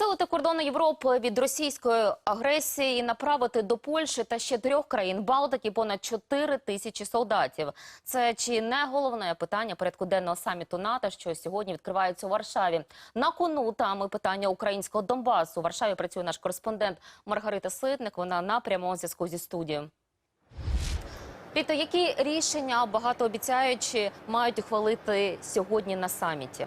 Посилити кордони Європи від російської агресії і направити до Польщі та ще трьох країн Балтики понад 4 тисячі солдатів. Це чи не головне питання порядку денного саміту НАТО, що сьогодні відкривається у Варшаві. На кону там і питання українського Донбасу. У Варшаві працює наш кореспондент Маргарита Ситник. Вона на прямому зв'язку зі студією. Ріто, які рішення багатообіцяючі мають ухвалити сьогодні на саміті?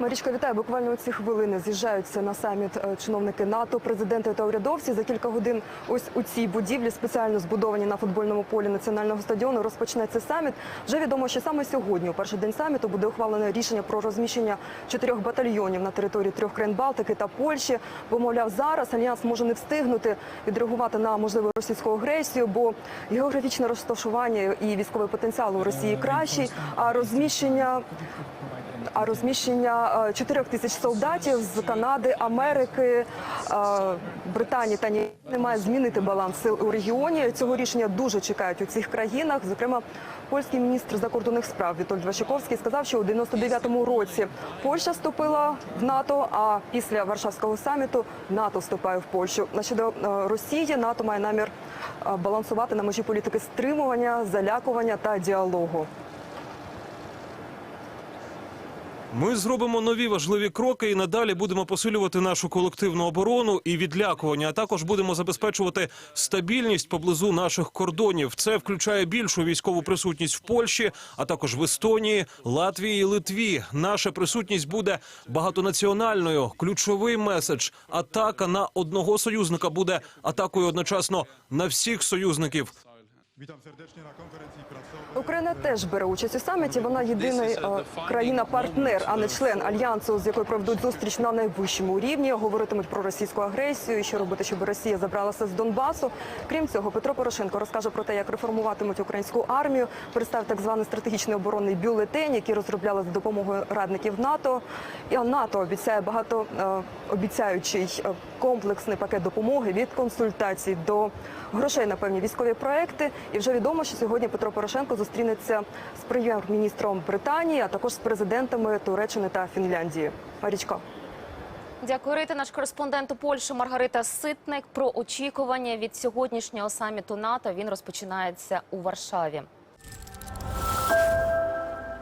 Марічка, вітаю. Буквально у ці хвилини з'їжджаються на саміт е, чиновники НАТО, президенти та урядовці. За кілька годин ось у цій будівлі, спеціально збудовані на футбольному полі національного стадіону, розпочнеться саміт. Вже відомо, що саме сьогодні, у перший день саміту, буде ухвалене рішення про розміщення чотирьох батальйонів на території трьох країн Балтики та Польщі. Бо, мовляв, зараз альянс може не встигнути відреагувати на можливу російську агресію, бо географічне розташування і військовий потенціал у Росії кращий, а розміщення а розміщення е, 4 тисяч солдатів з Канади, Америки, е, Британії та Німеччини має змінити баланс сил у регіоні. Цього рішення дуже чекають у цих країнах. Зокрема, польський міністр закордонних справ Вітольд Вашиковський сказав, що у 99-му році Польща вступила в НАТО. А після Варшавського саміту НАТО вступає в Польщу. На щодо е, Росії НАТО має намір е, балансувати на межі політики стримування, залякування та діалогу. Ми зробимо нові важливі кроки і надалі будемо посилювати нашу колективну оборону і відлякування. А також будемо забезпечувати стабільність поблизу наших кордонів. Це включає більшу військову присутність в Польщі, а також в Естонії, Латвії і Литві. Наша присутність буде багатонаціональною. Ключовий меседж: атака на одного союзника буде атакою одночасно на всіх союзників. Witam serdecznie na konferencji prasowej. Україна теж бере участь у саміті. Вона єдиний е, країна-партнер, а не член альянсу, з якою проведуть зустріч на найвищому рівні. Говоритимуть про російську агресію, і що робити, щоб Росія забралася з Донбасу. Крім цього, Петро Порошенко розкаже про те, як реформуватимуть українську армію, представив так званий стратегічний оборонний бюлетень, який розробляли за допомогою радників НАТО. І НАТО обіцяє багато е, обіцяючий е, комплексний пакет допомоги від консультацій до грошей на певні військові проекти. І вже відомо, що сьогодні Петро Порошенко зустрінеться з прем'єр-міністром Британії, а також з президентами Туреччини та Фінляндії. Марічко. Дякую, Рита. Наш кореспондент у Польщі Маргарита Ситник про очікування від сьогоднішнього саміту НАТО. Він розпочинається у Варшаві.